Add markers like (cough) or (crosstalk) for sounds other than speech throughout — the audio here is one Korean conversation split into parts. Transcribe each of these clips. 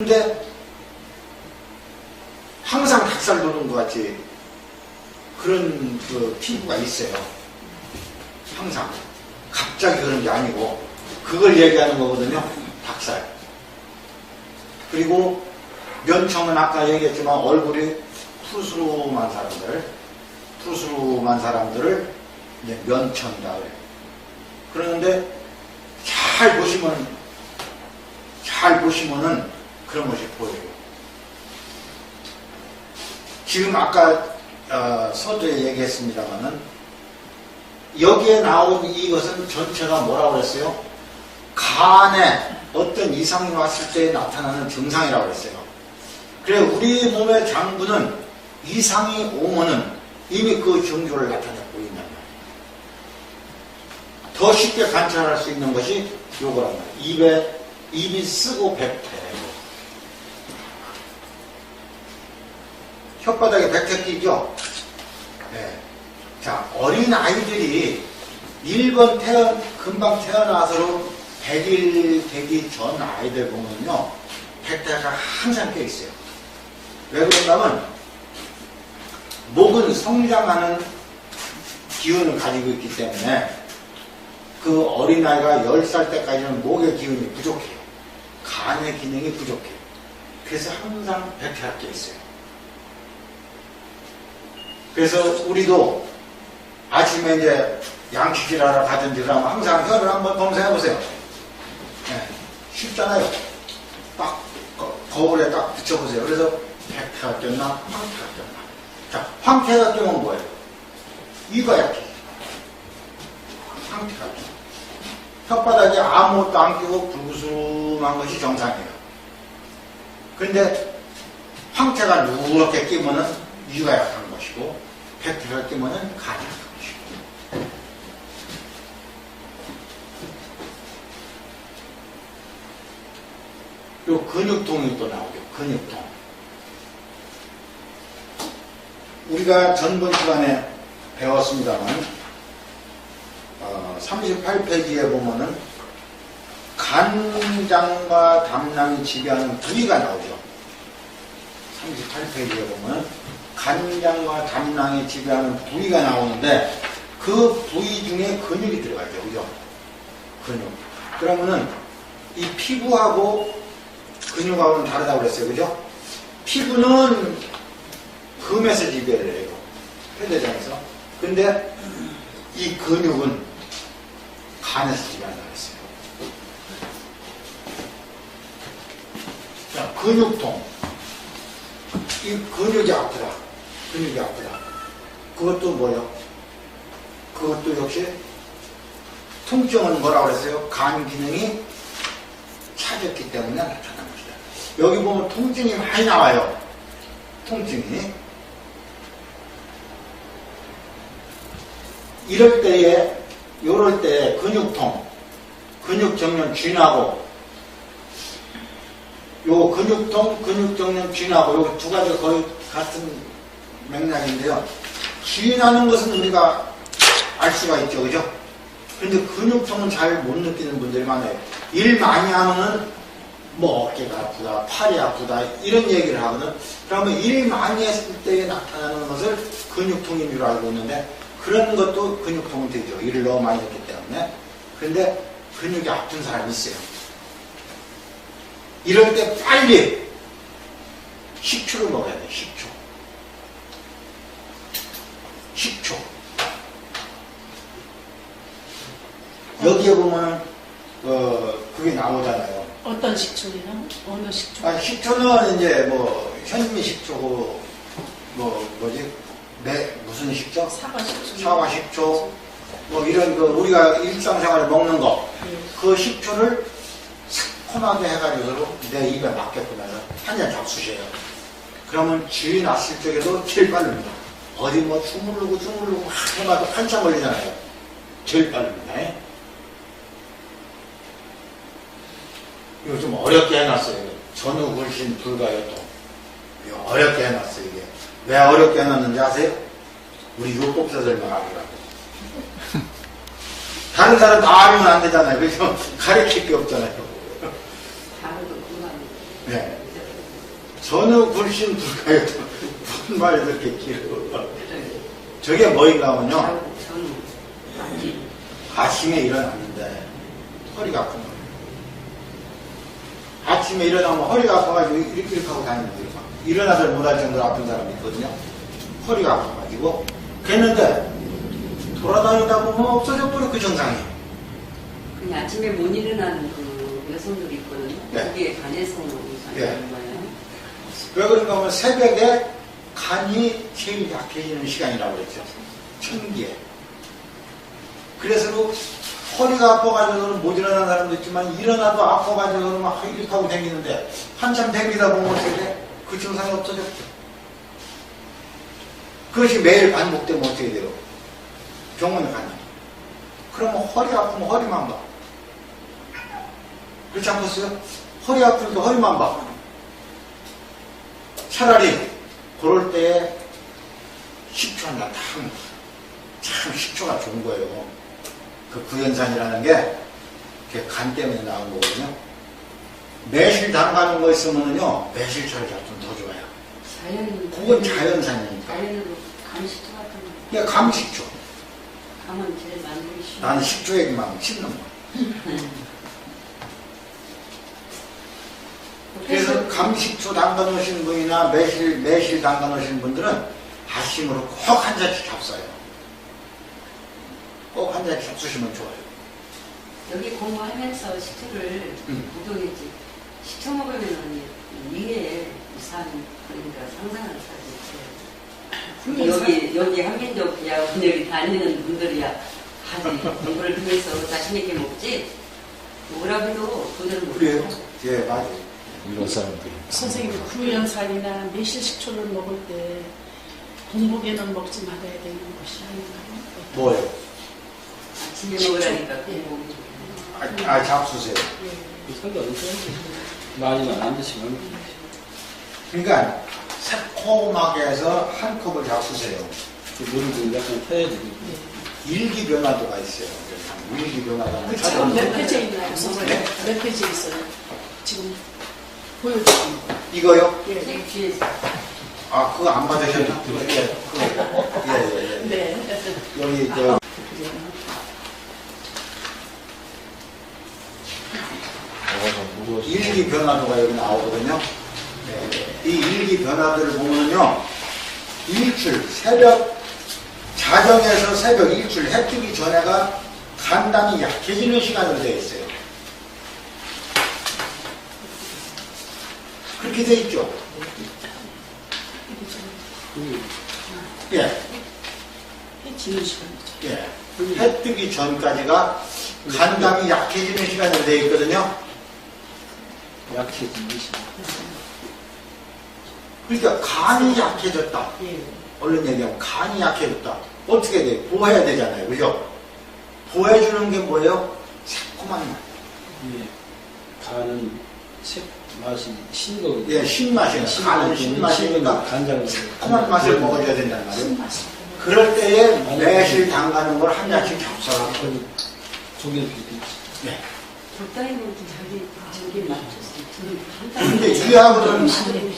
근데 항상 닭살 돋는 것 같이 그런 그 피부가 있어요. 항상. 갑자기 그런 게 아니고 그걸 얘기하는 거거든요. 닭살. 그리고 면청은 아까 얘기했지만 얼굴이 푸스름한 사람들, 푸스름한 사람들을 이제 면청이라 그래요. 그러는데 잘 보시면 잘 보시면은 그런 것이 보여요. 지금 아까 어, 서두에 얘기했습니다만은 여기에 나온 이것은 전체가 뭐라고 그랬어요? 간에 어떤 이상이 왔을 때 나타나는 증상이라고 그랬어요. 그래 우리 몸의 장부는 이상이 오면은 이미 그 증조를 나타내고 있는 거예요. 더 쉽게 관찰할 수 있는 것이 요거란 말이에요. 입에 입이 쓰고 백태. 혓바닥에 백태 끼죠? 네. 자, 어린 아이들이 1번 태어, 금방 태어나서로 100일 되기 전 아이들 보면요. 백태가 항상 껴 있어요. 왜 그런가면, 목은 성장하는 기운을 가지고 있기 때문에 그 어린아이가 10살 때까지는 목의 기운이 부족해요. 간의 기능이 부족해요. 그래서 항상 백태가 껴 있어요. 그래서 우리도 아침에 이제 양치질 하러 가든지 그러면 항상 혀를 한번 검사해 보세요. 네, 쉽잖아요. 딱 거- 거울에 딱 붙여보세요. 그래서 백태가 꼈나 황태가 꼈나. 자, 황태가 껴면 뭐예요? 이가 약해. 황태가 껴. 혓바닥에 아무것도 안 끼고 불구스름한 것이 정상이에요. 그런데 황태가 누렇게 끼면은 이가 약한 것이고 백태가 끼면은 간이 약한 것이고 요 근육통이 또 나오죠. 근육통. 우리가 전번 시간에 배웠습니다만 어, 38페이지에 보면은 간장과 담낭이 지배하는 부위가 나오죠. 38페이지에 보면 간장과 담낭이 지배하는 부위가 나오는데 그 부위 중에 근육이 들어가죠. 그죠? 근육. 그러면은 이 피부하고 근육하고는 다르다고 그랬어요. 그죠? 피부는 금에서 지배를 해요. 폐대장에서. 근데 이 근육은 간에서 지배한다고 그랬어요. 자, 근육통. 이 근육이 아프다. 근육이 아프다. 그것도 뭐요? 그것도 역시 통증은 뭐라고 그랬어요? 간 기능이 차졌기 때문에 나타난 것이다. 여기 보면 통증이 많이 나와요. 통증이. 이럴 때에, 요럴 때 근육통, 근육정련 쥐나고, 요 근육통, 근육정련 쥐나고, 요 두 가지가 거의 같은 맥락인데요. 쥐나는 것은 우리가 알 수가 있죠. 그죠? 근데 근육통은 잘 못 느끼는 분들이 많아요. 일 많이 하면은 뭐 어깨가 아프다, 팔이 아프다 이런 얘기를 하거든. 그러면 일 많이 했을 때에 나타나는 것을 근육통인 줄 알고 있는데 그런 것도 근육통은 되죠. 일을 너무 많이 했기 때문에. 그런데 근육이 아픈 사람이 있어요. 이럴 때 빨리 식초를 먹어야 돼. 식초. 식초. 여기에 보면 어 그게 나오잖아요. 어떤 식초이랑 어느 식초? 아, 식초는 이제 뭐 현미 식초고 뭐 뭐지 매 무슨 식초? 사과 식초. 사과 식초 뭐 이런 그 우리가 일상생활에 먹는 거그 예. 식초를 새콤하게 해가지고 내 입에 맞게끔 해서 한잔 잡수셔요. 그러면 쥐 났을 적에도 제일 빠릅니다. 어디 뭐 주물르고 주물르고 막 해봐도 한참 걸리잖아요. 제일 빠릅니다. 예? 이거 좀 어렵게 해놨어요. 전후 굴신 불가요통. 이거 어렵게 해놨어요, 이게. 왜 어렵게 해놨는지 아세요? 우리 율법사들만 알으라고. (laughs) 다른 사람 다 알면 안 되잖아요. 그래서 가르칠 게 없잖아요. 네. 전후 불신 불가요. 무슨 말이 그렇게 길어. 저게 뭐인가 하면요. 아침에 일어났는데 허리가 아픈. 아침에 일어나면 허리가 아파가지고 이렇게 이렇게 하고 다니는 거예요. 일어나들 못할 정도로 아픈 사람이 있거든요. 허리가 아파가지고 그랬는데 돌아다니다 보면 없어져 버려 그 증상이. 그냥 아침에 못 일어나는 그 여성들이 있거든요. 네. 그게 간에서 오는 네. 거예요. 왜 그런가 하면 새벽에 간이 제일 약해지는 시간이라고 그랬죠. 천기에. 그래서 그 허리가 아파가지고는 못 일어나는 사람도 있지만 일어나도 아파가지고는 막 이렇게 하고 다니는데 한참 다니다 보면 어떻게 돼? 그 증상이 없어졌죠. 그것이 매일 반복되면 어떻게 돼요? 병원에 가냐. 그러면 허리 아프면 허리만 봐. 그렇지 않겠어요? 허리 때 허리만 봐. 차라리 그럴 때에 식초 한잔 탕, 참 식초가 좋은 거예요. 그 구연산이라는 게 간 때문에 나온 거거든요. 매실 담가는 거 있으면요, 매실차를 잡으면 더 좋아요. 자연. 그건 자연산이니까. 자연으로 감식초 같은 거. 이게 감식초. 감은 제일 만들기 쉬워. 나는 식초 얘기만 씹는 거. (laughs) 그래서 감식초 담가 놓으신 분이나 매실, 매실 담가 놓으신 분들은 아침으로 꼭 한 잔씩 잡숴요. 꼭 한 잔씩 잡수시면 좋아요. 여기 공부하면서 식초를 음. 구독했지. 식초 먹으면 위에 이상 그러니까 상상할 사지 있어요. 여기 여기 한민족 야 여기 다니는 분들이야 아주 공부를 통해서 자신 있게 먹지. 뭐라 해도 돈을 못 그래요? 줘. 예, 맞아요. 이런 사람들이. 선생님이 구연살이나 매실 식초를 먹을 때 공복에는 먹지 말아야 되는 것이 아닌가요? 뭐예요? 먹으라니까. 아, 아 잡수세요. 예. 많이만 안 드시면. 그러니까 새콤하게 해서 한 컵을 잡수세요. 그 물을 좀 약간 타야 되고. 일기 변화도가 있어요. 일기 변화가 그 지금 몇 페이지에 있나요, 선생님? 네? 몇 페이지에 있어요? 지금 보여주시는 거. 이거요? 예. 책 뒤에서 아, 그거 안 받으셨나? 예, 그거. 예, 예, 예. 네. 여기 저 일기 변화도가 여기 나오거든요. 네. 이 일기 변화들을 보면요. 일출, 새벽, 자정에서 새벽 일출, 해 뜨기 전에가 간단히 약해지는 시간으로 되어 있어요. 그렇게 되어 있죠. 예, 해지는 시간이죠. 예. 해 뜨기 전까지가 간담이 약해지는 시간으로 되어 있거든요. 약해진 것이. 그러니까 간이 약해졌다. 예. 얼른 얘기하면 간이 약해졌다. 어떻게 돼? 보호해야 되잖아요. 그죠? 보호해주는 게 뭐예요? 새콤한 맛. 예. 간은 색 맛이 신거든요. 예, 신 맛이에요. 간은 신 맛이니까 간장을. 새콤한 맛을 먹어줘야 된단 말이에요. 그럴 때에 매실 담가는 걸 한 잔씩 잡숴라. 조개 비비. 예. 적당히 먹고 자기 자기 맞춰서 근데 위하고는, 네.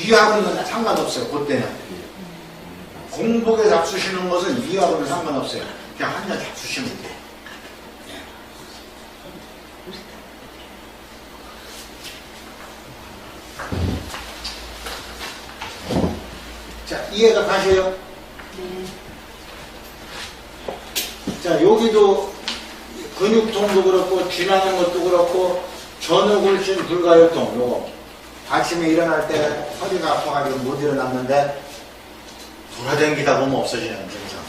위하고는 상관없어요. 그때는. 공복에 잡수시는 것은 위하고는 상관없어요. 그냥 한잔 잡수시면 돼요. 자, 이해가 가세요? 네. 자, 여기도 근육통도 그렇고, 지나는 것도 그렇고, 전후굴신 불가혈통, 요거. 아침에 일어날 때 허리가 아파가지고 못 일어났는데, 돌아다니다 보면 없어지는 증상.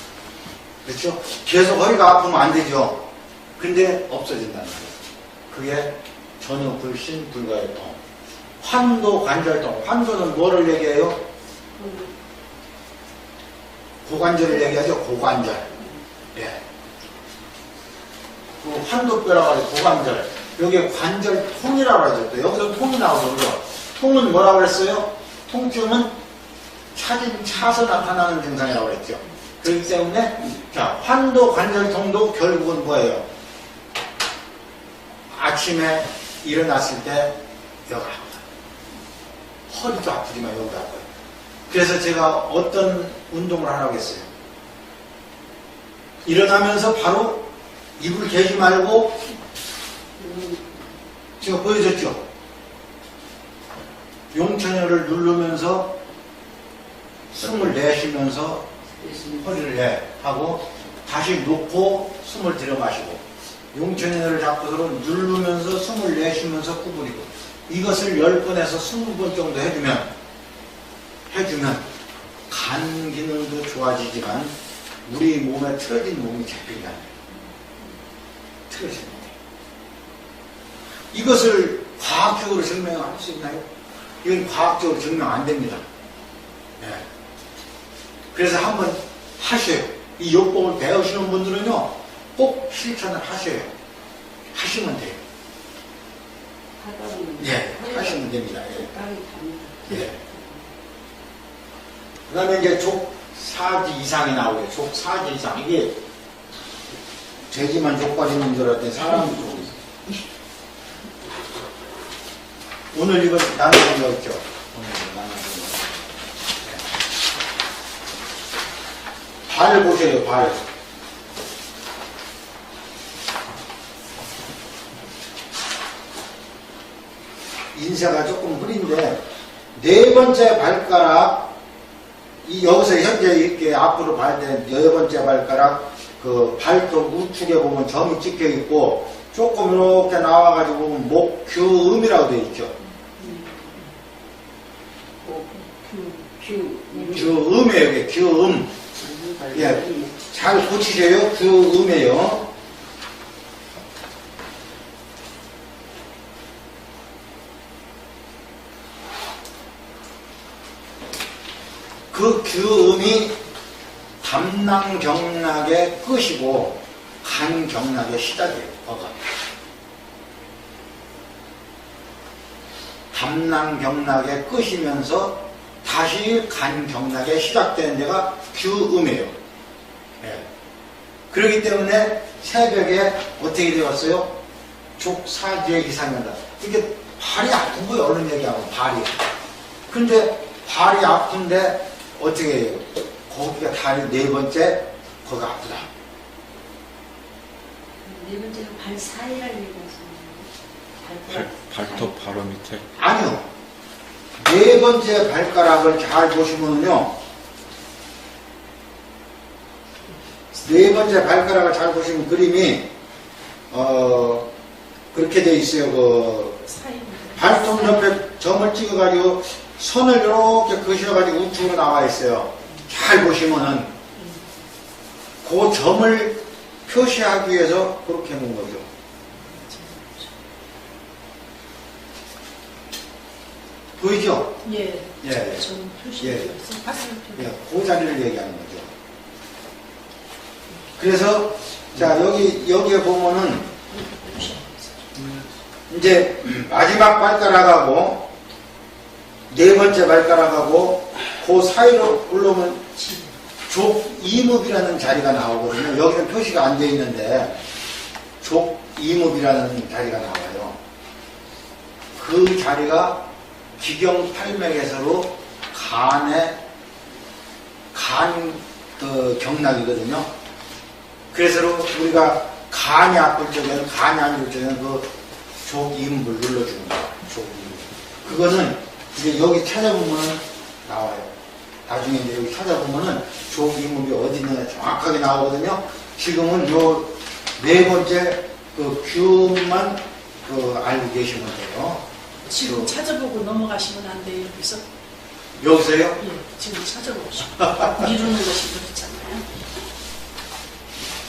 그렇죠? 계속 허리가 아프면 안 되죠. 근데 없어진다는 거예요. 그게 전후굴신 불가혈통. 환도 관절통. 환도는 뭐를 얘기해요? 고관절을 얘기하죠. 고관절. 예. 그 환도뼈라고 하죠. 고관절. 여기 관절통이라고 하죠. 또 여기서 통이 나오죠. 통은 뭐라고 그랬어요? 통증은 차진 차서 나타나는 증상이라고 그랬죠. 그렇기 때문에 자 환도 관절통도 결국은 뭐예요? 아침에 일어났을 때 여가 허리도 아프지만 여기도 아파요. 그래서 제가 어떤 운동을 하라고 했어요. 일어나면서 바로 입을 개지 말고 제가 보여줬죠. 용천혈을 누르면서 숨을 내쉬면서 허리를 내 하고 다시 놓고 숨을 들여 마시고 용천혈을 잡고 서로 누르면서 숨을 내쉬면서 구부리고 이것을 10번에서 20번 정도 해주면 해주면 간 기능도 좋아지지만 우리 몸에 틀어진 몸이 잡히지 않아요. 몸. 이것을 과학적으로 증명할 수 있나요? 이건 과학적으로 증명 안 됩니다. 예. 그래서 한번 하셔요. 이 요법을 배우시는 분들은요, 꼭 실천을 하셔요. 하시면 돼요. 예, 하시면 됩니다. 예. 예. 그 다음에 이제 족 4지 이상이 나오고요. 족 4지 이상. 이게 돼지만 알았더니 사람이 족이 있어. 오늘 이거 나눠본 거 있죠? 오늘 나눠본 거. 네. 발 보세요, 발. 인쇄가 조금 흐린데 네 번째 발가락 이 여기서 현재 이렇게 앞으로 발된 네 번째 발가락 그 발톱 우측에 보면 점이 찍혀 있고 조금 이렇게 나와가지고 보면 목규음이라고 되어 있죠. 큐. 규음이에요, 이게 규음. 예. 잘 고치세요. 규음이에요. 그 규음이 담낭경락의 끝이고 간 경락의 시작이에요. 거가. 담낭 경락의 끝이면서 다시 간 경락의 시작되는 데가 규음이에요. 예. 그렇기 때문에 새벽에 어떻게 되었어요? 족사지에 이상한다. 이게 발이 아픈 거예요. 얼른 얘기하면 발이. 근데 발이 아픈데 어떻게 해요? 거기가 다리 네 번째 거기가 아프다. 네 번째는 발 사이라는 얘기하시는 발, 발톱 바로 밑에 아니요. 네 번째 발가락을 잘 보시면요. 네 번째 발가락을 잘 보시면 그림이 어 그렇게 돼 있어요. 그 발톱 옆에 점을 찍어가지고 선을 이렇게 그셔가지고 우측으로 나와 있어요. 잘 보시면은 그 점을 표시하기 위해서 그렇게 놓은 거죠. 보이죠? 예. 예. 좀 예. 봤을 때. 예, 그 자리를 얘기하는 거죠. 그래서 자 여기 여기에 보면은 이제 마지막 발가락하고 네 번째 발가락하고 그 사이로 올라오면 족 이목이라는 자리가 나오거든요. 여기는 표시가 안돼 있는데 족 이목이라는 자리가 나와요. 그 자리가 기경팔맥에서로 간의 간그 경락이거든요. 그래서 우리가 간이 아플 적에는 간이 안 좋을 적에는 그 족임을 눌러주는 거야. 족임. 그거는 이제 여기 찾아보면 나와요. 나중에 이제 여기 찾아보면은 족임이 어디 있느냐 정확하게 나오거든요. 지금은 요 네 번째 그 규만 그 알고 계시면 돼요. 지금 그- 찾아보고 넘어가시면 안 돼요. 여기서 여기서요? 예, 지금 찾아보시고 미루는 것이 그렇잖아요.